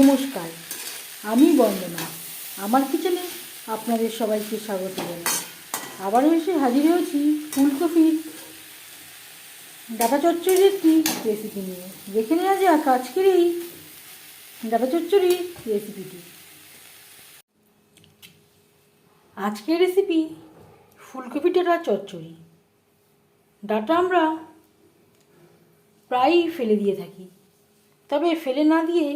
নমস্কার, আমি বন্দনা। আমার কিচেনে আপনাদের সবাইকে স্বাগত জানাই। আবারও এসে হাজির হয়েছি ফুলকপির ডাটা চচ্চড়ির একটি রেসিপি নিয়ে। দেখে নেওয়া যাক আজকের এই ডাটা চচ্চড়ির রেসিপিটি আজকের রেসিপি ফুলকপি ডাটা চচ্চড়ি। ডাটা আমরা প্রায়ই ফেলে দিয়ে থাকি। তবে ফেলে না দিয়ে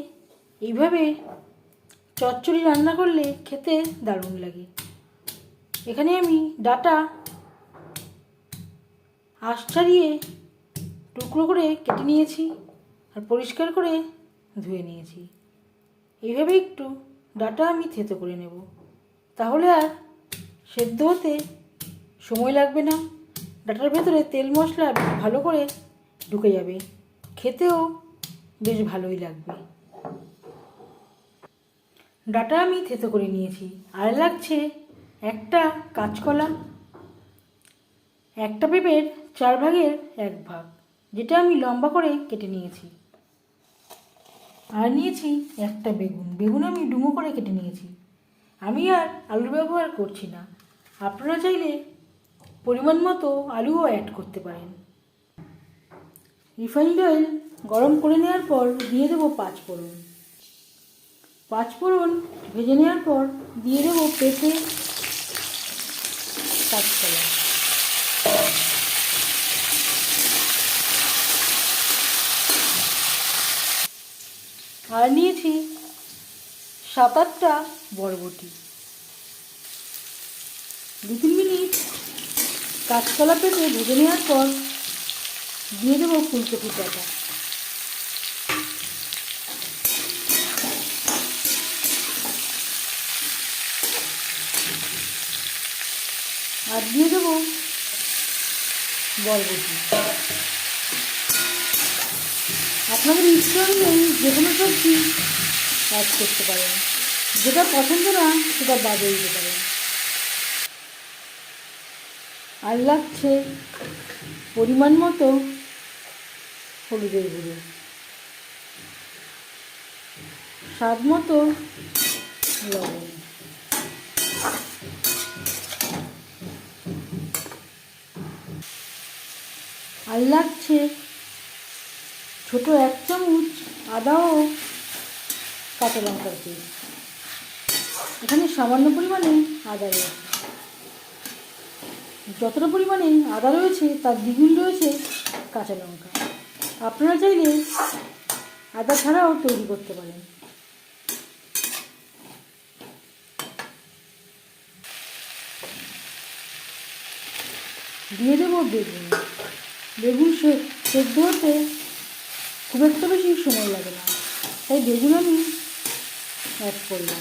এইভাবে চচ্চড়ি রান্না করলে খেতে দারুণ লাগে। এখানে আমি ডাটা, আঁশ ছাড়িয়ে টুকরো করে কেটে নিয়েছি আর পরিষ্কার করে ধুয়ে নিয়েছি। এইভাবে একটু ডাটা আমি থেতো করে নেব। তাহলে আর সেদ্ধ হতে সময় লাগবে না। ডাটার ভেতরে তেল মশলা ভালো করে ঢুকে যাবে। খেতেও বেশ ভালোই লাগবে। ডাটা আমি থেতো করে নিয়েছি। আর লাগছে একটা কাঁচকলা, একটা পেঁপের চার ভাগের এক ভাগ, যেটা আমি লম্বা করে কেটে নিয়েছি। আর নিয়েছি একটা বেগুন বেগুন আমি ডুমো করে কেটে নিয়েছি। আমি আর আলুর ব্যবহার করছি না। আপনারা চাইলে পরিমাণ মতো আলুও অ্যাড করতে পারেন। রিফাইন্ড অয়েল গরম করে নেওয়ার পর দিয়ে দেবো পাঁচ ফোড়ন। পাঁচ ফোড়ন ভেজে নেওয়ার পর দিয়ে দেবো পেঁপে কাঁচকলা। আর নিয়েছি সাত আটটা বরবটি। দু তিন মিনিট কাঁচকলা পেঁপে ভেজে নেওয়ার পর দিয়ে দেবো ফুলকপি ডাটা। আর দিয়ে দেবো। বরবটি আপনাদের ইচ্ছে অনুযায়ী যে কোনো সবজি অ্যাড করতে পারেন। যেটা পছন্দ না, সেটা বাদে দিতে পারেন। আর লাগছে পরিমাণ মতো হলুদের গুঁড়ো। স্বাদ মতো লবণ। আর লাগছে। ছোট এক চামচ আদাও কাঁচা লঙ্কার পেস্ট এখানে সামান্য পরিমাণে আদা রয়েছে। যতটা পরিমাণে আদা রয়েছে, তার দ্বিগুণ রয়েছে কাঁচা লঙ্কা। আপনারা চাইলে আদা ছাড়াও তৈরি করতে পারেন। দিয়ে দেবো বেগুন। বেগুন সেদ্ধ হতে খুব একটা বেশি সময় লাগে না। তাই বেগুন আমি অ্যাড করলাম,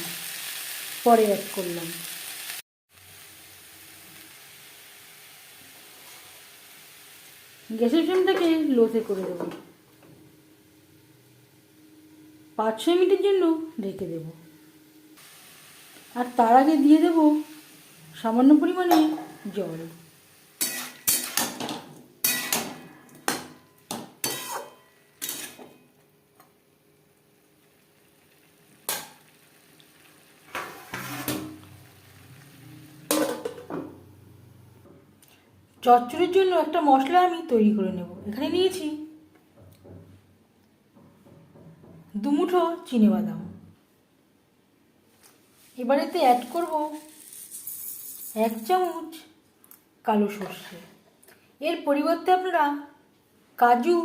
পরে অ্যাড করলাম। গ্যাসের ফ্লেমটাকে লোতে করে দেবো। পাঁচ ছয় মিনিটের জন্য ঢেকে দেব। আর তার আগে দিয়ে দেব সামান্য পরিমাণে জল। চচ্চড়ির জন্য একটা মশলা আমি তৈরি করে নেব। এখানে নিয়েছি দুমুঠো বাদাম এবারেতে অ্যাড করব এক চামচ কালো সর্ষে। এর পরিবর্তে আপনারা কাজু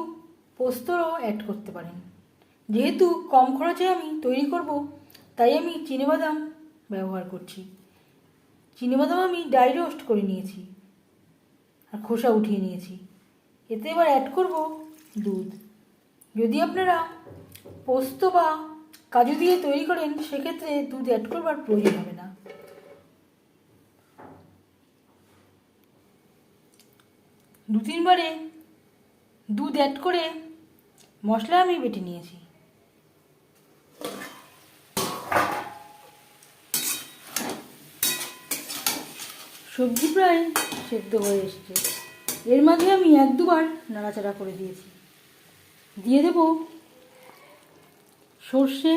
পোস্তও অ্যাড করতে পারেন। যেহেতু কম খরচে আমি তৈরি করব, তাই আমি বাদাম ব্যবহার করছি। বাদাম আমি ডাই রোস্ট করে নিয়েছি। আর খোসা উঠিয়ে নিয়েছি। এতে এবার অ্যাড করব দুধ। যদি আপনারা পোস্ত বা কাজু দিয়ে তৈরি করেন, সেক্ষেত্রে দুধ অ্যাড করবার প্রয়োজন হবে না। দু তিনবারে দুধ অ্যাড করে মশলা আমি বেটে নিয়েছি। সবজি প্রায় সেদ্ধ হয়ে এসছে। এর মাঝে আমি এক দুবার নাড়াচাড়া করে দিয়েছি। দিয়ে দেব সর্ষে,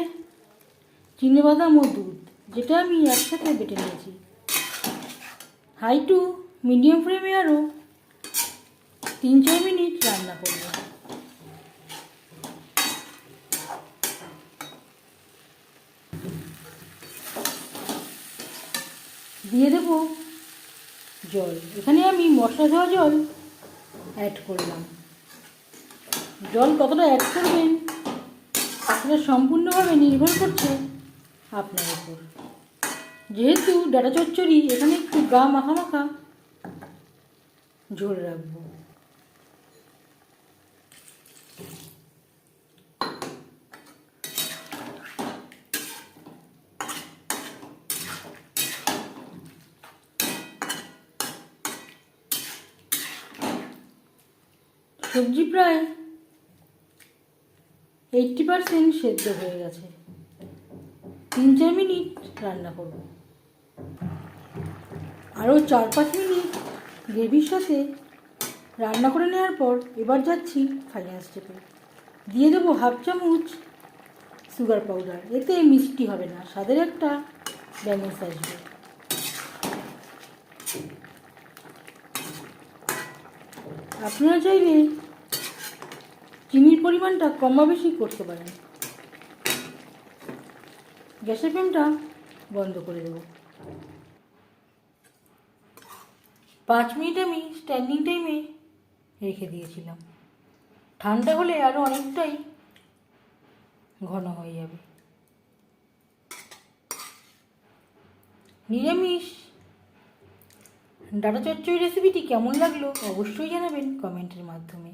চিনেবাদাম ও দুধ, যেটা আমি একসাথে বেটে নিয়েছি। হাই টু মিডিয়াম ফ্লেমে আরও তিন চার মিনিট রান্না করব। দিয়ে দেব জল। এখানে আমি মশলা দেওয়া জল অ্যাড করলাম। জল কতটা অ্যাড করবেন সেটা সম্পূর্ণভাবে নির্ভর করছে আপনার উপর। যেহেতু ডাটা চচ্চড়ি, এখানে একটু গা মাখা মাখা ঝোল রাখব। সবজি প্রায় এইটটি পারসেন্ট সেদ্ধ হয়ে গেছে। তিন চার মিনিট রান্না করব। আরও চার পাঁচ মিনিট গ্রেভির সাথে রান্না করে নেওয়ার পর এবার যাচ্ছি ফাইনাল স্টেপে দিয়ে দেবো হাফ চামচ সুগার পাউডার এতে মিষ্টি হবে না, স্বাদের একটা ব্যালেন্স আসবে। আপনারা চাইলে চিনির পরিমাণটা কম বেশি করতে পারেন। গ্যাসের ফ্লেমটা বন্ধ করে দেব। পাঁচ মিনিট আমি স্ট্যান্ডিং টাইমে রেখে দিয়েছিলাম। ঠান্ডা হলে আরও অনেকটাই ঘন হয়ে যাবে। নিরামিষ ডাটা চচ্চড়ি রেসিপিটি কেমন লাগল অবশ্যই জানাবেন কমেন্টের মাধ্যমে।